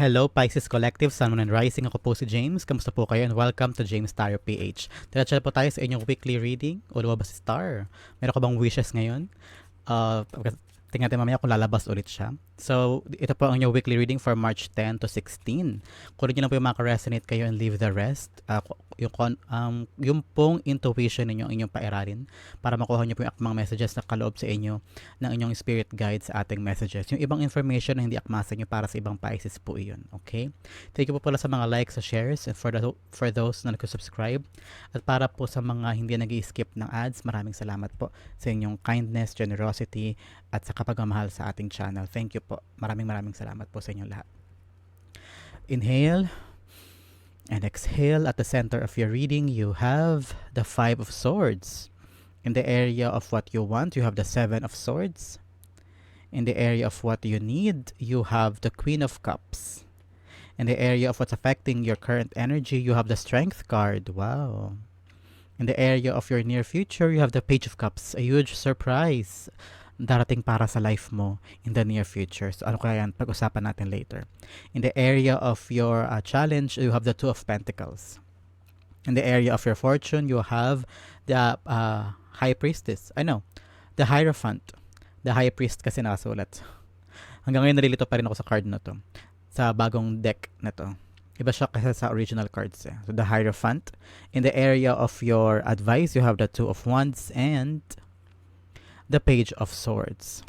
Hello Pisces Collective, Sun, Moon, and Rising. Ako po si James. Kamusta po kayo? And welcome to James Tarot PH. Diretso po tayo sa inyong weekly reading. O lumabas si Star. Meron ka bang wishes ngayon? Uh, tingnan natin mamaya kung lalabas ulit siya. So, ito po ang inyong weekly reading for March 10 to 16. Kunin nyo lang po yung mga resonate kayo and leave the rest. Uh, yung, um, yung pong intuition ninyo ang inyong pairalin para makuha nyo po yung akmang messages na kaloob sa inyo ng inyong spirit guide sa ating messages. Yung ibang information na hindi akma sa inyo para sa ibang Pisces po iyon. Okay? Thank you po pala sa mga likes, sa shares, and for, the, for those na nag-subscribe. At para po sa mga hindi nag skip ng ads, maraming salamat po sa inyong kindness, generosity, at sa kapagmamahal sa ating channel. Thank you po. Maraming maraming salamat po sa inyong lahat. Inhale and exhale. At the center of your reading, you have the Five of Swords. In the area of what you want, you have the Seven of Swords. In the area of what you need, you have the Queen of Cups. In the area of what's affecting your current energy, you have the Strength card. Wow. In the area of your near future, you have the Page of Cups. A huge surprise darating para sa life mo in the near future. So ano kaya yan? Pag-usapan natin later. In the area of your uh, challenge, you have the Two of Pentacles. In the area of your fortune, you have the uh, High Priestess. I know, the Hierophant. The High Priest kasi nakasulat. Hanggang ngayon nalilito pa rin ako sa card na to. Sa bagong deck na to. Iba siya kasi sa original cards eh. So the Hierophant. In the area of your advice, you have the Two of Wands and the Page of Swords.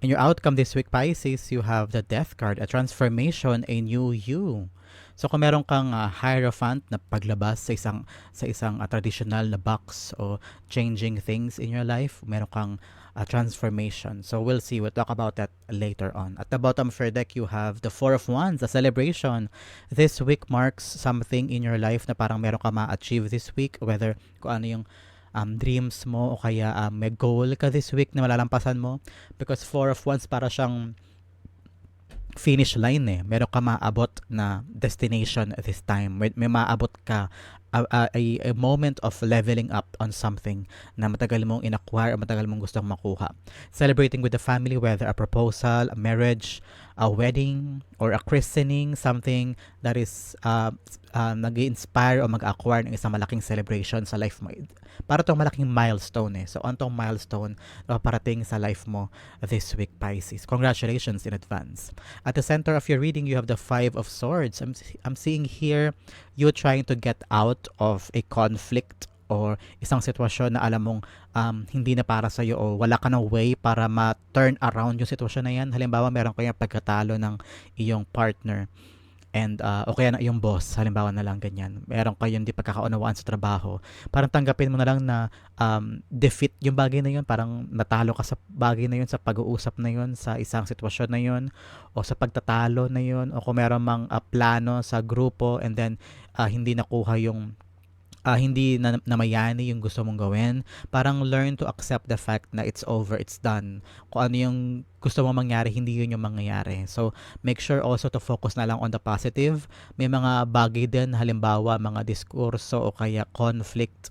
In your outcome this week, Pisces, you have the Death card, a transformation, a new you. So kung meron kang uh, hierophant na paglabas sa isang sa isang uh, traditional na box o changing things in your life, meron kang uh, transformation. So we'll see. We'll talk about that later on. At the bottom of your deck, you have the Four of Wands, a celebration. This week marks something in your life na parang meron ka ma-achieve this week, whether kung ano yung um, dreams mo o kaya um, may goal ka this week na malalampasan mo because four of wands para siyang finish line eh. Meron ka maabot na destination this time. May, may maabot ka a, a, a moment of leveling up on something na matagal mong inacquire o matagal mong gustong makuha. Celebrating with the family, whether a proposal, a marriage, a wedding, or a christening, something that is uh, uh, nag-inspire o mag-acquire ng isang malaking celebration sa life mo. Para tong malaking milestone eh. So, on tong milestone na parating sa life mo this week, Pisces. Congratulations in advance. At the center of your reading, you have the Five of Swords. I'm, I'm seeing here you trying to get out of a conflict or isang sitwasyon na alam mong um, hindi na para sa'yo o wala ka ng way para ma-turn around yung sitwasyon na yan. Halimbawa, meron kayong pagkatalo ng iyong partner and uh, o kaya na yung boss, halimbawa na lang ganyan, meron kayong di pagkakaunawaan sa trabaho, parang tanggapin mo na lang na um, defeat yung bagay na yun, parang natalo ka sa bagay na yun, sa pag-uusap na yun, sa isang sitwasyon na yun, o sa pagtatalo na yun, o kung meron mang uh, plano sa grupo and then uh, hindi nakuha yung uh, hindi na, namayani yung gusto mong gawin. Parang learn to accept the fact na it's over, it's done. Kung ano yung gusto mong mangyari, hindi yun yung mangyayari. So, make sure also to focus na lang on the positive. May mga bagay din, halimbawa, mga diskurso o kaya conflict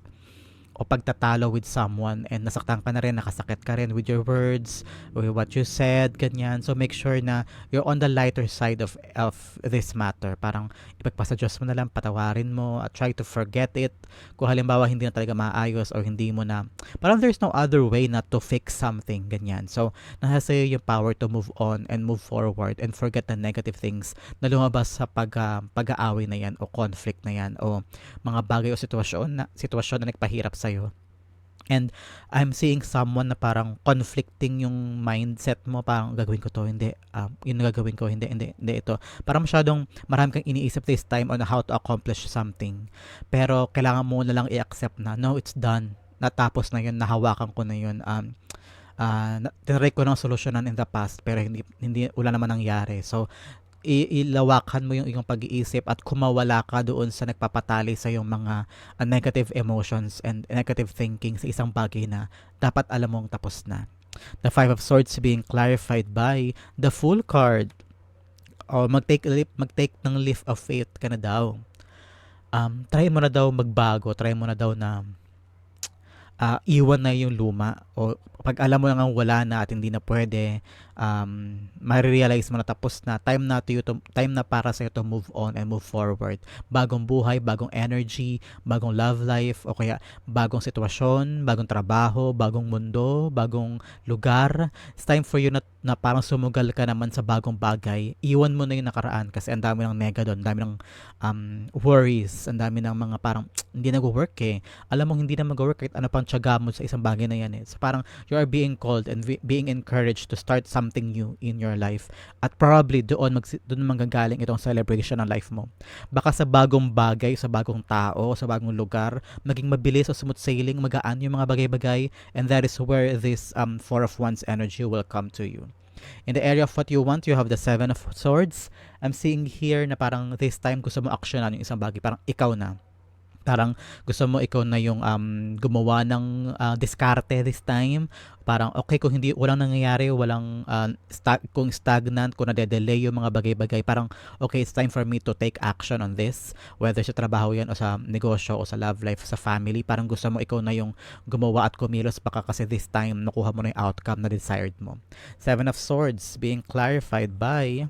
o pagtatalo with someone and nasaktan ka na rin, nakasakit ka rin with your words, with what you said, ganyan. So make sure na you're on the lighter side of of this matter. Parang ipagpasa mo na lang, patawarin mo, at try to forget it. Kung halimbawa hindi na talaga maayos or hindi mo na, parang there's no other way not to fix something, ganyan. So nasa sa'yo yung power to move on and move forward and forget the negative things na lumabas sa pag, uh, pag-aaway na yan o conflict na yan o mga bagay o sitwasyon na, sitwasyon na nagpahirap sa sa'yo. And I'm seeing someone na parang conflicting yung mindset mo, parang gagawin ko to, hindi, um, yun gagawin ko, hindi, hindi, hindi ito. Parang masyadong marami kang iniisip this time on how to accomplish something. Pero kailangan mo na lang i-accept na, no, it's done. Natapos na yun, nahawakan ko na yun. Um, uh, tinry ko ng solusyonan in the past, pero hindi, hindi, wala naman nangyari. So, ilawakan mo yung iyong pag-iisip at kumawala ka doon sa nagpapatali sa yung mga uh, negative emotions and negative thinking sa isang bagay na dapat alam mong tapos na. The Five of Swords being clarified by the Full card. O mag-take, mag-take ng leap of faith ka na daw. Um, try mo na daw magbago. Try mo na daw na uh, iwan na yung luma o kapag alam mo nang wala na at hindi na pwede, um, marirealize mo na tapos na, time na, to you to, time na para sa'yo to move on and move forward. Bagong buhay, bagong energy, bagong love life, o kaya bagong sitwasyon, bagong trabaho, bagong mundo, bagong lugar. It's time for you na, na parang sumugal ka naman sa bagong bagay. Iwan mo na yung nakaraan kasi ang dami ng nega doon, dami ng um, worries, ang dami ng mga parang hindi nag-work eh. Alam mo hindi na mag-work kahit ano pang tiyaga mo sa isang bagay na yan eh. So parang are being called and being encouraged to start something new in your life. At probably doon mag doon manggagaling itong celebration ng life mo. Baka sa bagong bagay, sa bagong tao, sa bagong lugar, maging mabilis o smooth sailing, magaan yung mga bagay-bagay and that is where this um, four of wands energy will come to you. In the area of what you want, you have the Seven of Swords. I'm seeing here na parang this time gusto mo actionan yung isang bagay. Parang ikaw na parang gusto mo ikaw na yung um, gumawa ng uh, diskarte this time. Parang okay kung hindi walang nangyayari walang uh, sta- kung stagnant kung nade-delay yung mga bagay-bagay parang okay it's time for me to take action on this. Whether sa trabaho yan o sa negosyo o sa love life sa family parang gusto mo ikaw na yung gumawa at kumilos baka kasi this time nakuha mo na yung outcome na desired mo. Seven of swords being clarified by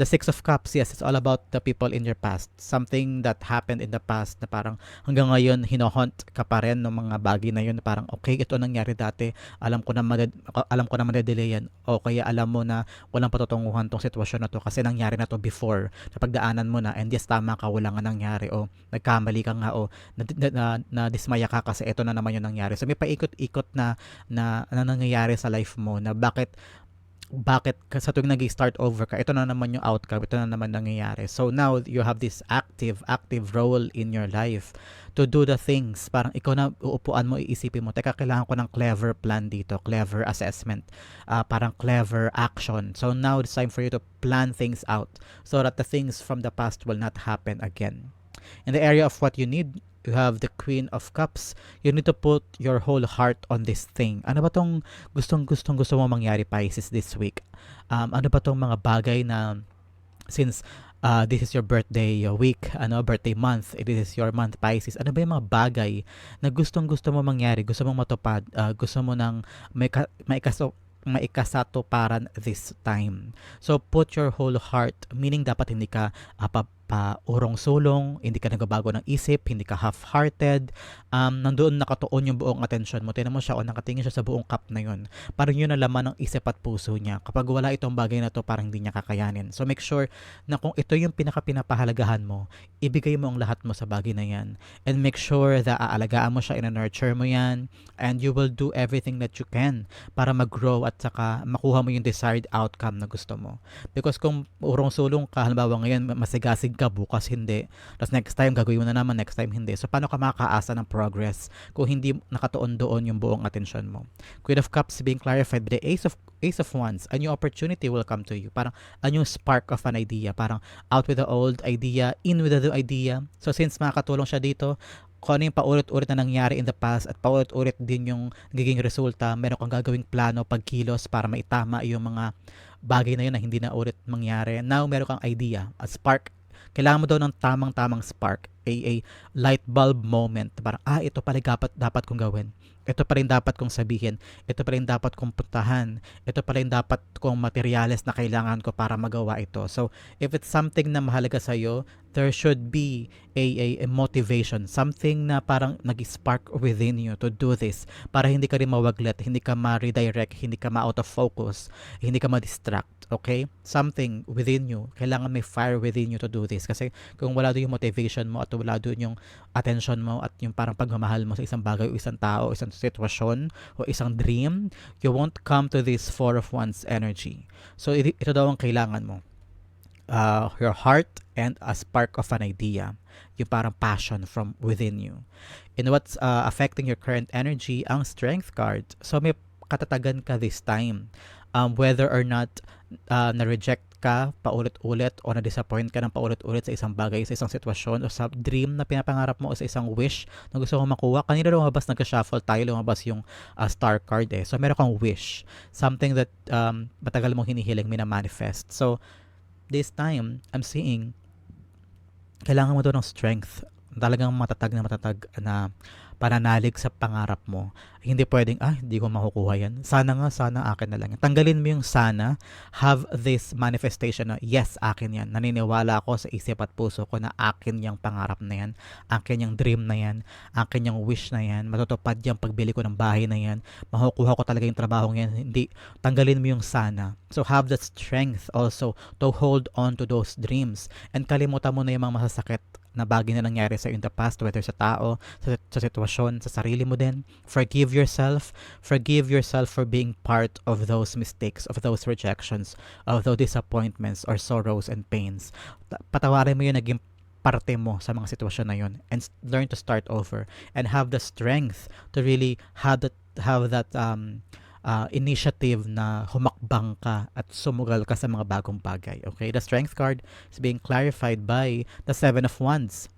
The Six of Cups, yes, it's all about the people in your past. Something that happened in the past na parang hanggang ngayon hinohunt ka pa rin ng mga bagay na yun na parang okay, ito nangyari dati, alam ko na madad, alam ko na madedelay yan o kaya alam mo na walang patutunguhan tong sitwasyon na to kasi nangyari na to before. Napagdaanan mo na and yes, tama ka, wala nga nangyari o nagkamali ka nga o na, na, na, na dismaya ka kasi ito na naman yung nangyari. So may paikot-ikot na, na, na nangyayari sa life mo na bakit bakit sa tuwing nag start over ka, ito na naman yung outcome, ito na naman nangyayari. So now, you have this active, active role in your life to do the things. Parang ikaw na uupuan mo, iisipin mo, teka, kailangan ko ng clever plan dito, clever assessment, uh, parang clever action. So now, it's time for you to plan things out so that the things from the past will not happen again. In the area of what you need, you have the Queen of Cups. You need to put your whole heart on this thing. Ano ba tong gustong gustong gusto mo mangyari Pisces this week? Um, ano ba tong mga bagay na since uh, this is your birthday week, ano, birthday month, it is your month Pisces. Ano ba yung mga bagay na gustong gusto mo mangyari, gusto mong matupad, uh, gusto mo nang may, ka, may kaso, maikasatuparan this time. So put your whole heart, meaning dapat hindi ka uh, pa urong sulong, hindi ka nagbabago ng isip, hindi ka half-hearted, um, nandoon nakatuon yung buong atensyon mo. Tinan mo siya o nakatingin siya sa buong cup na yun. Parang yun ang laman ng isip at puso niya. Kapag wala itong bagay na to, parang hindi niya kakayanin. So make sure na kung ito yung pinaka-pinapahalagahan mo, ibigay mo ang lahat mo sa bagay na yan. And make sure that aalagaan mo siya, in-nurture mo yan, and you will do everything that you can para mag-grow at saka makuha mo yung desired outcome na gusto mo. Because kung urong sulong ka, halimbawa ngayon, masigasig ka, bukas hindi. Tapos next time gagawin mo na naman, next time hindi. So paano ka makakaasa ng progress kung hindi nakatuon doon yung buong atensyon mo? Queen of Cups being clarified by the Ace of Ace of Wands, a new opportunity will come to you. Parang a new spark of an idea. Parang out with the old idea, in with the new idea. So since makakatulong siya dito, kung ano yung paulit-ulit na nangyari in the past at paulit-ulit din yung nagiging resulta, meron kang gagawing plano, pagkilos para maitama yung mga bagay na yun na hindi na ulit mangyari. Now, meron kang idea, a spark kailangan mo daw ng tamang-tamang spark, a, a light bulb moment. Parang, ah, ito pala dapat, dapat kong gawin. Ito pa rin dapat kong sabihin. Ito pa rin dapat kong puntahan. Ito pa rin dapat kong materyales na kailangan ko para magawa ito. So, if it's something na mahalaga sa iyo, there should be a, a, a motivation. Something na parang nag-spark within you to do this. Para hindi ka rin mawaglet, hindi ka ma-redirect, hindi ka ma-out of focus, hindi ka ma-distract. Okay? Something within you. Kailangan may fire within you to do this. Kasi kung wala doon yung motivation mo at wala doon yung attention mo at yung parang pagmamahal mo sa isang bagay o isang tao o isang sitwasyon o isang dream, you won't come to this four of wands energy. So, ito daw ang kailangan mo. Uh, your heart and a spark of an idea. Yung parang passion from within you. And what's uh, affecting your current energy, ang strength card. So, may katatagan ka this time. Um, whether or not uh, na-reject ka paulit-ulit o na-disappoint ka ng paulit-ulit sa isang bagay, sa isang sitwasyon o sa dream na pinapangarap mo o sa isang wish na gusto mong makuha. Kanina lumabas, nagka-shuffle tayo, lumabas yung uh, star card eh. So, meron kang wish. Something that um, matagal mong hinihiling, mina-manifest. So, this time, I'm seeing, kailangan mo doon ng strength. Talagang matatag na matatag na pananalig sa pangarap mo. Hindi pwedeng, ah, hindi ko makukuha yan. Sana nga, sana akin na lang. Tanggalin mo yung sana. Have this manifestation na, yes, akin yan. Naniniwala ako sa isip at puso ko na akin yung pangarap na yan. Akin yung dream na yan. Akin yung wish na yan. Matutupad yung pagbili ko ng bahay na yan. Makukuha ko talaga yung trabaho yan. Hindi, tanggalin mo yung sana. So have the strength also to hold on to those dreams. And kalimutan mo na yung mga masasakit na bagay na nangyari sa in the past, whether sa tao, sa, sa sitwasyon, sa sarili mo din. Forgive yourself. Forgive yourself for being part of those mistakes, of those rejections, of those disappointments or sorrows and pains. Ta- Patawarin mo yung naging parte mo sa mga sitwasyon na yun and learn to start over and have the strength to really have that have that um uh, initiative na humakbang ka at sumugal ka sa mga bagong bagay. Okay? The strength card is being clarified by the Seven of Wands.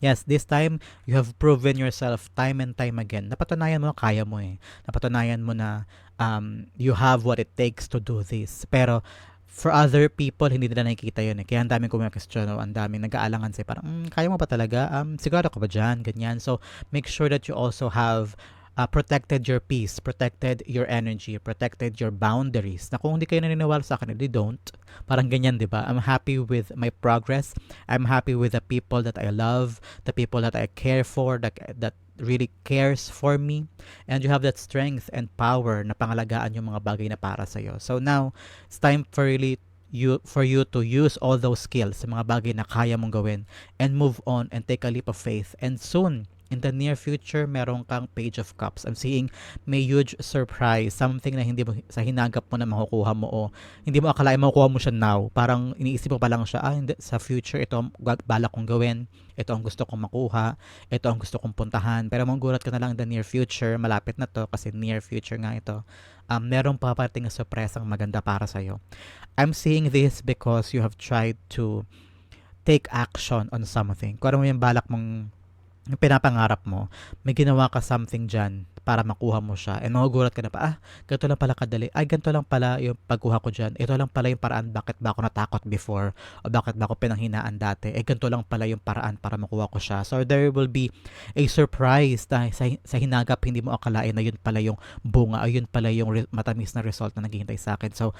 Yes, this time, you have proven yourself time and time again. Napatunayan mo na kaya mo eh. Napatunayan mo na um, you have what it takes to do this. Pero, for other people, hindi nila nakikita yun eh. Kaya ang daming kumikestyon, no? ang daming nag-aalangan sa'yo. Parang, mm, kaya mo ba talaga? Um, sigurado ka ba dyan? Ganyan. So, make sure that you also have uh, protected your peace, protected your energy, protected your boundaries. Na kung hindi kayo naniniwala sa akin, they don't. Parang ganyan, di ba? I'm happy with my progress. I'm happy with the people that I love, the people that I care for, that, that really cares for me. And you have that strength and power na pangalagaan yung mga bagay na para sa'yo. So now, it's time for really you for you to use all those skills mga bagay na kaya mong gawin and move on and take a leap of faith and soon in the near future meron kang page of cups. I'm seeing may huge surprise something na hindi mo sa hinagap mo na makukuha mo o hindi mo akalain makukuha mo siya now. Parang iniisip mo pa lang siya ah hindi, sa future ito ang balak kong gawin ito ang gusto kong makuha ito ang gusto kong puntahan. Pero manggulat ka na lang in the near future malapit na to kasi near future nga ito. Um, merong paparating na surpresang maganda para sa'yo. I'm seeing this because you have tried to take action on something. Kung ano mo yung balak mong yung pinapangarap mo, may ginawa ka something dyan para makuha mo siya. And magugulat ka na pa, ah, ganito lang pala kadali. Ay, ganito lang pala yung pagkuha ko dyan. Ito lang pala yung paraan bakit ba ako natakot before o bakit ba ako pinanghinaan dati. Eh, ganito lang pala yung paraan para makuha ko siya. So, there will be a surprise na sa, sa hinagap hindi mo akalain na yun pala yung bunga o yun pala yung re- matamis na result na naghihintay sa akin. So,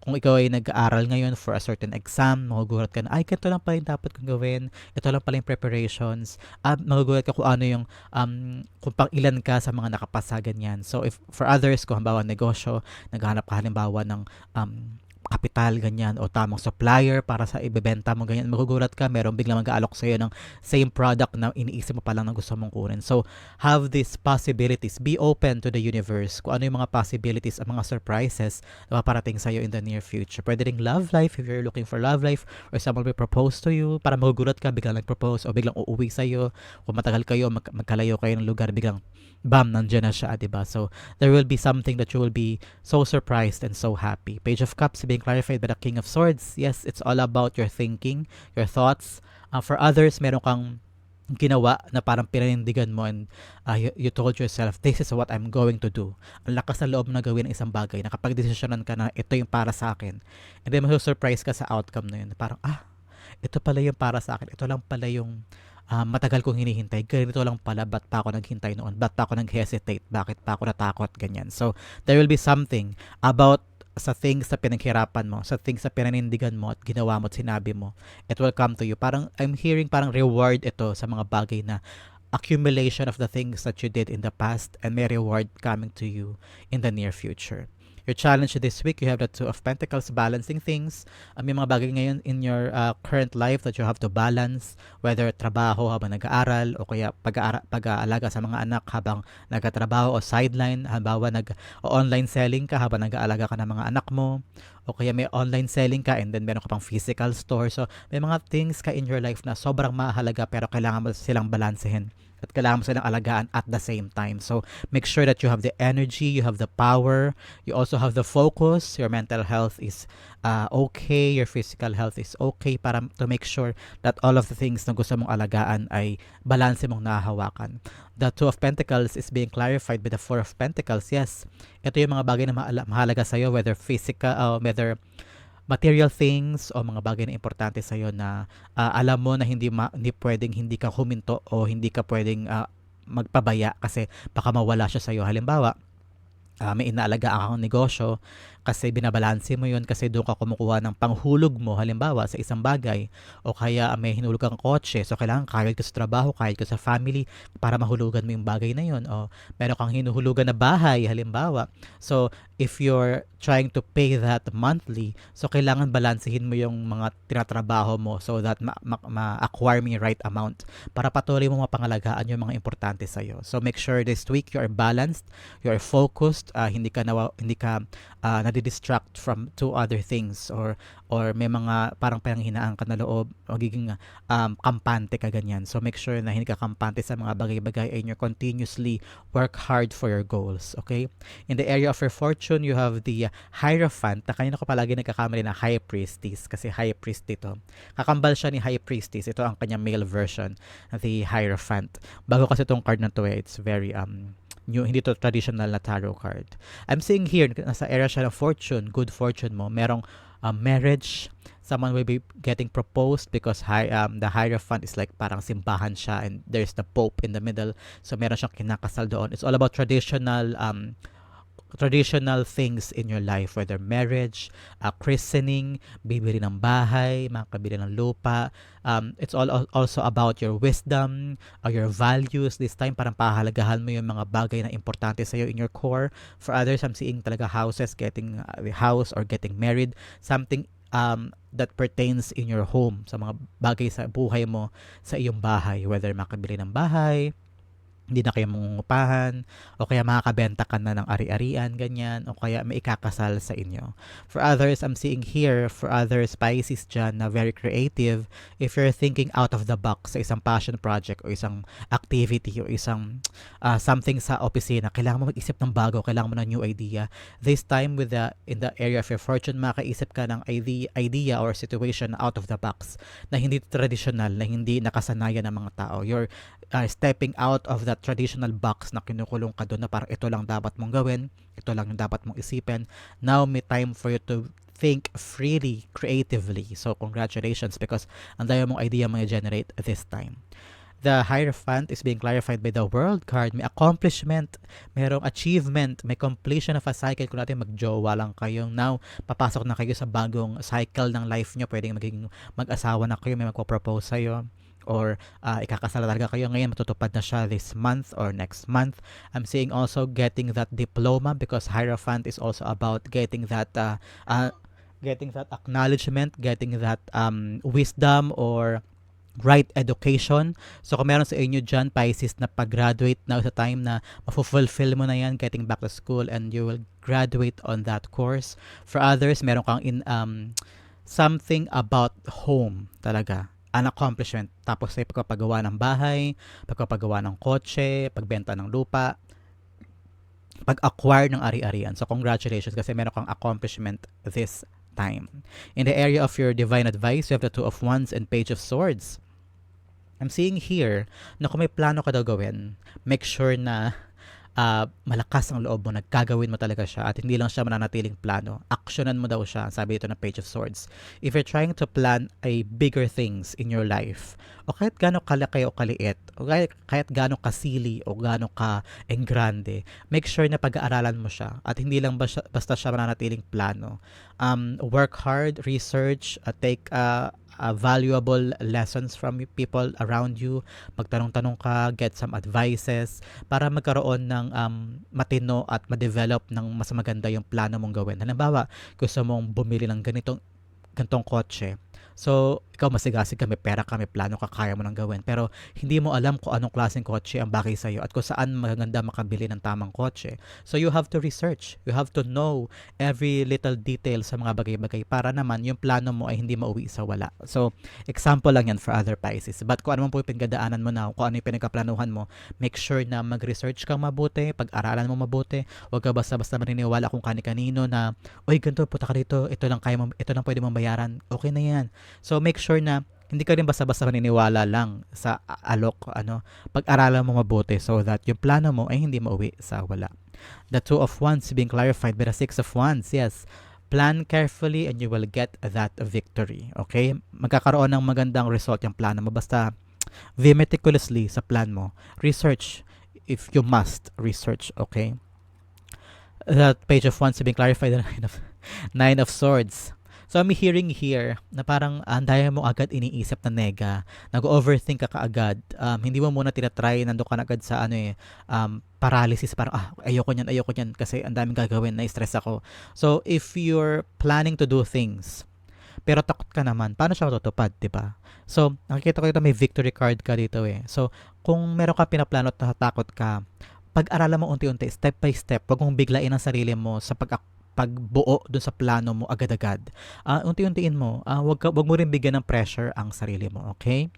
kung ikaw ay nag-aaral ngayon for a certain exam, magugulat ka na, ay, ganito lang pala yung dapat kong gawin. Ito lang pala yung preparations. At magugulat ka kung ano yung, um, kung pang ilan ka sa mga nakapasa ganyan. So, if for others, kung halimbawa negosyo, naghahanap ka halimbawa ng um, kapital, ganyan, o tamang supplier para sa ibebenta mo, ganyan, magugulat ka, meron biglang mag-aalok sa'yo ng same product na iniisip mo pa lang na gusto mong kunin. So, have these possibilities. Be open to the universe. Kung ano yung mga possibilities, ang mga surprises na paparating sa'yo in the near future. Pwede ring love life if you're looking for love life or someone will propose to you para magugulat ka, biglang nag-propose o biglang uuwi sa'yo. Kung matagal kayo, mag- magkalayo kayo ng lugar, biglang bam, nandiyan na siya, 'di? So, there will be something that you will be so surprised and so happy. Page of Cups being clarified by the King of Swords. Yes, it's all about your thinking, your thoughts. Uh, for others, meron kang ginawa na parang pinanindigan mo and uh, you, you told yourself, this is what I'm going to do. Ang lakas na loob na gawin ang isang bagay. Nakapag-desisyonan ka na ito yung para sa akin. And then, surprise ka sa outcome na yun. Parang, ah, ito pala yung para sa akin. Ito lang pala yung ah, matagal kong hinihintay. Ganito lang pala, ba't pa ako naghintay noon? Ba't pa ako nag-hesitate? Bakit pa ako natakot? Ganyan. So, there will be something about sa things na pinaghirapan mo, sa things na pinanindigan mo at ginawa mo at sinabi mo, it will come to you. Parang, I'm hearing parang reward ito sa mga bagay na accumulation of the things that you did in the past and may reward coming to you in the near future. Your challenge this week, you have the Two of Pentacles, balancing things. Uh, may mga bagay ngayon in your uh, current life that you have to balance, whether trabaho habang nag-aaral o kaya pag-aalaga sa mga anak habang nagtatrabaho o sideline, halimbawa nag o online selling ka habang nag-aalaga ka ng mga anak mo o kaya may online selling ka and then meron ka pang physical store. So, may mga things ka in your life na sobrang mahalaga pero kailangan mo silang balansehin at kailangan mo silang alagaan at the same time. So, make sure that you have the energy, you have the power, you also have the focus, your mental health is uh, okay, your physical health is okay para to make sure that all of the things na gusto mong alagaan ay balanse mong nahahawakan. The Two of Pentacles is being clarified by the Four of Pentacles. Yes, ito yung mga bagay na mahalaga sa'yo, whether physical, uh, whether material things o mga bagay na importante sa'yo na uh, alam mo na hindi ma- hindi pwedeng hindi ka huminto o hindi ka pwedeng uh, magpabaya kasi baka mawala siya sa'yo. Halimbawa, ah, may inaalaga akong negosyo kasi binabalanse mo yun kasi doon ka kumukuha ng panghulog mo halimbawa sa isang bagay o kaya may hinulog kang kotse so kailangan kayod ka sa trabaho kayod ka sa family para mahulugan mo yung bagay na yun o meron kang hinuhulugan na bahay halimbawa. So if you're trying to pay that monthly so kailangan balansehin mo yung mga tinatrabaho mo so that ma- ma- ma-acquire mo yung right amount para patuloy mo mapangalagaan yung mga importante sa'yo. So make sure this week you are balanced you are focused ah, hindi ka nawa, hindi ka uh, nadidistract from two other things or or may mga parang panghinaan ka na loob magiging um, kampante ka ganyan. So make sure na hindi ka kampante sa mga bagay-bagay and you continuously work hard for your goals okay? In the area of your fortune you have the hierophant na kanina ko palagi nagkakamali na high priestess kasi high priest dito kakambal siya ni high priestess. Ito ang kanyang male version the hierophant. Bago kasi itong card na to eh, it's very um new, hindi to traditional na tarot card. I'm seeing here, nasa area siya ng fortune, good fortune mo, merong um, marriage, someone will be getting proposed because high, um, the Hierophant is like parang simbahan siya and there's the Pope in the middle. So meron siyang kinakasal doon. It's all about traditional um, traditional things in your life, whether marriage, uh, christening, bibili ng bahay, makabili ng lupa. Um, it's all also about your wisdom, or your values. This time, parang pahalagahan mo yung mga bagay na importante sa'yo in your core. For others, I'm seeing talaga houses, getting a house or getting married. Something um, that pertains in your home, sa mga bagay sa buhay mo, sa iyong bahay. Whether makabili ng bahay, hindi na kayo mangungupahan o kaya makakabenta ka na ng ari-arian, ganyan, o kaya may ikakasal sa inyo. For others, I'm seeing here, for others, Pisces dyan na very creative, if you're thinking out of the box sa isang passion project o isang activity o isang uh, something sa opisina, kailangan mo mag-isip ng bago, kailangan mo ng new idea. This time, with the, in the area of your fortune, makaisip ka ng idea, idea or situation out of the box na hindi traditional, na hindi nakasanayan ng mga tao. You're uh, stepping out of that traditional box na kinukulong ka doon na parang ito lang dapat mong gawin, ito lang yung dapat mong isipin. Now may time for you to think freely, creatively. So congratulations because ang dami mong idea mo generate this time. The Hierophant is being clarified by the World card. May accomplishment, mayroong achievement, may completion of a cycle. Kung natin magjowa lang kayong now, papasok na kayo sa bagong cycle ng life nyo. Pwedeng maging mag-asawa na kayo, may magpo-propose sa'yo or uh, ikakasal talaga kayo ngayon matutupad na siya this month or next month I'm seeing also getting that diploma because Hierophant is also about getting that uh, uh, getting that acknowledgement getting that um, wisdom or right education. So kung meron sa inyo dyan, Pisces, na pag-graduate na sa time na mafulfill mo na yan, getting back to school and you will graduate on that course. For others, meron kang in um, something about home talaga an accomplishment. Tapos ay pagpapagawa ng bahay, pagpapagawa ng kotse, pagbenta ng lupa, pag-acquire ng ari-arian. So congratulations kasi meron kang accomplishment this time. In the area of your divine advice, you have the Two of Wands and Page of Swords. I'm seeing here na kung may plano ka daw gawin, make sure na uh, malakas ang loob mo, nagkagawin mo talaga siya at hindi lang siya mananatiling plano. Actionan mo daw siya, sabi dito ng Page of Swords. If you're trying to plan a bigger things in your life, o kahit gaano kalaki o kaliit, o kahit, kahit gaano kasili o gaano ka engrande, make sure na pag-aaralan mo siya at hindi lang basta, basta siya mananatiling plano. Um, work hard, research, uh, take uh, uh, valuable lessons from people around you. Magtanong-tanong ka, get some advices para magkaroon ng um, matino at ma-develop ng mas maganda yung plano mong gawin. Halimbawa, gusto mong bumili ng ganitong ganitong kotse So, ikaw masigasig ka, may pera ka, may plano ka, kaya mo nang gawin. Pero hindi mo alam kung anong klaseng kotse ang bagay sa'yo at kung saan maganda makabili ng tamang kotse. So, you have to research. You have to know every little detail sa mga bagay-bagay para naman yung plano mo ay hindi mauwi sa wala. So, example lang yan for other Pisces. But kung ano man po yung pinagdaanan mo na, kung ano yung pinagkaplanuhan mo, make sure na mag-research kang mabuti, pag-aralan mo mabuti, huwag ka basta-basta maniniwala kung kani-kanino na, oy, ganito, puta ka dito, ito lang kaya mo, ito lang pwede mong bayaran. Okay na yan So make sure na hindi ka rin basta-basta maniniwala lang sa alok ano pag-aralan mo mabuti so that yung plano mo ay hindi mauwi sa wala. The two of wands being clarified by the six of wands. Yes. Plan carefully and you will get that victory. Okay? Magkakaroon ng magandang result yung plano mo basta be meticulously sa plan mo. Research if you must research, okay? That page of wands being clarified, the nine of, nine of swords. So I'm hearing here na parang ang daya mo agad iniisip na nega, nag-overthink ka kaagad. Um, hindi mo muna tinatry, nando ka na agad sa ano eh, um, paralysis, parang ah, ayoko niyan, ayoko niyan kasi ang daming gagawin, na-stress ako. So if you're planning to do things, pero takot ka naman, paano siya matutupad, di ba? So, nakikita ko dito may victory card ka dito eh. So, kung meron ka pinaplano at natatakot ka, pag-aralan mo unti-unti, step by step, wag mong biglain ang sarili mo sa pag pagbuo dun sa plano mo agad-agad. Uh, unti-untiin mo, uh, wag, ka, wag mo rin bigyan ng pressure ang sarili mo, okay?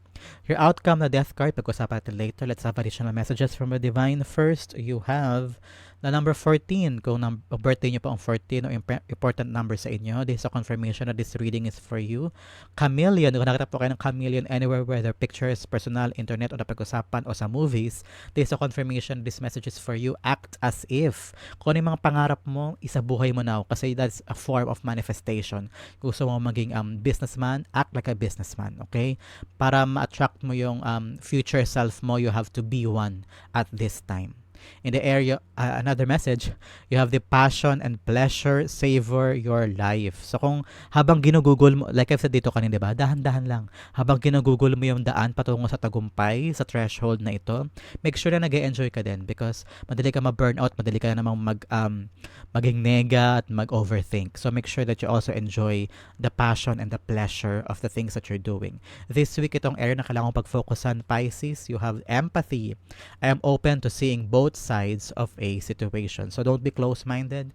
Your outcome na death card, pag-usapan natin later. Let's have additional messages from the divine. First, you have na number 14, kung num- birthday nyo pa ang 14 o imp- important number sa inyo, this is a confirmation that this reading is for you. Chameleon, kung nakita po kayo ng chameleon anywhere, whether pictures, personal, internet, o napag-usapan, o sa movies, this is a confirmation this message is for you. Act as if. Kung ano yung mga pangarap mo, isabuhay mo now kasi that's a form of manifestation. Gusto mo maging um, businessman, act like a businessman, okay? Para ma-attract mo yung um, future self mo, you have to be one at this time in the area uh, another message you have the passion and pleasure savor your life. So kung habang ginugugol mo like I've said dito kanina diba? Dahan-dahan lang. Habang ginugugol mo yung daan patungo sa tagumpay sa threshold na ito make sure na nag-enjoy ka din because madali ka ma-burnout madali ka namang mag um, maging nega at mag-overthink. So make sure that you also enjoy the passion and the pleasure of the things that you're doing. This week itong area na kailangan pag-focusan Pisces you have empathy. I am open to seeing both sides of a situation. So don't be close-minded.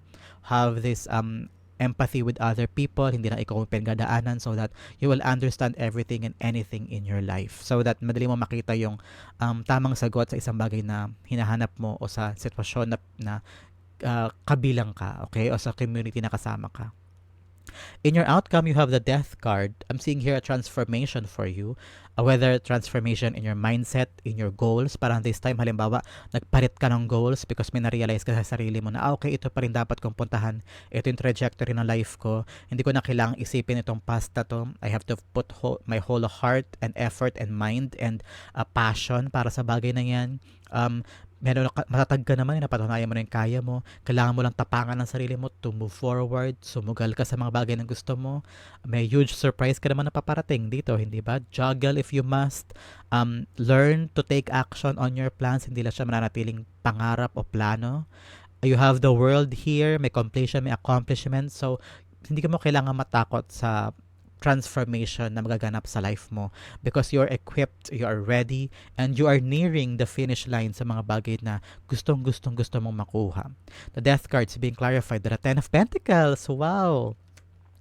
Have this um empathy with other people, hindi na ikaw pinagdaanan so that you will understand everything and anything in your life. So that madali mo makita yung um, tamang sagot sa isang bagay na hinahanap mo o sa sitwasyon na, na uh, kabilang ka, okay? O sa community na kasama ka. In your outcome, you have the death card. I'm seeing here a transformation for you. Uh, whether transformation in your mindset, in your goals. Parang this time, halimbawa, nagparit ka ng goals because may na-realize ka sa sarili mo na, ah, okay, ito pa rin dapat kong puntahan. Ito yung trajectory ng life ko. Hindi ko na kailangang isipin itong past na to. I have to put ho- my whole heart and effort and mind and uh, passion para sa bagay na yan. Um, meron matatag ka naman, napatunayan mo na yung kaya mo. Kailangan mo lang tapangan ng sarili mo to move forward, sumugal ka sa mga bagay na gusto mo. May huge surprise ka naman na paparating dito, hindi ba? Juggle if you must. Um, learn to take action on your plans, hindi lang siya mananatiling pangarap o plano. You have the world here, may completion, may accomplishment. So, hindi ka mo kailangan matakot sa transformation na magaganap sa life mo because you're equipped, you are ready, and you are nearing the finish line sa mga bagay na gustong gustong gusto mong makuha. The death cards being clarified. The Ten of Pentacles. Wow!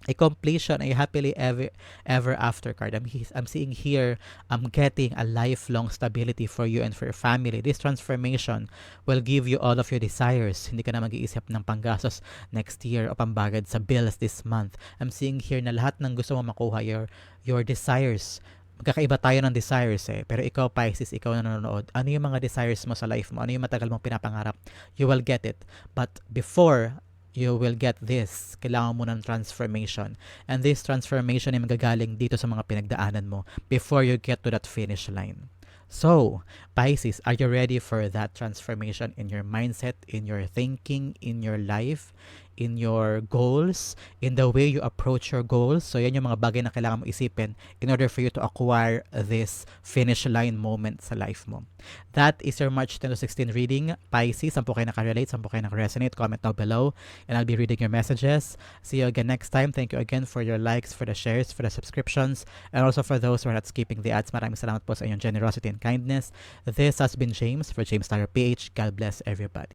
A completion, a happily ever ever after card. I'm, I'm seeing here, I'm getting a lifelong stability for you and for your family. This transformation will give you all of your desires. Hindi ka na mag-iisip ng panggastos next year o pambagad sa bills this month. I'm seeing here na lahat ng gusto mo makuha, your, your desires, magkakaiba tayo ng desires eh. Pero ikaw, Pisces, ikaw na nanonood, ano yung mga desires mo sa life mo? Ano yung matagal mong pinapangarap? You will get it. But before you will get this. Kailangan mo ng transformation. And this transformation ay magagaling dito sa mga pinagdaanan mo before you get to that finish line. So, Pisces, are you ready for that transformation in your mindset, in your thinking, in your life, in your goals, in the way you approach your goals. So yan yung mga bagay na kailangan mo isipin in order for you to acquire this finish line moment sa life mo. That is your March 10 to 16 reading. Pisces, saan po kayo nakarelate, saan po kayo nakaresonate, comment down below and I'll be reading your messages. See you again next time. Thank you again for your likes, for the shares, for the subscriptions, and also for those who are not skipping the ads. Maraming salamat po sa inyong generosity and kindness. This has been James for James Tyler PH. God bless everybody.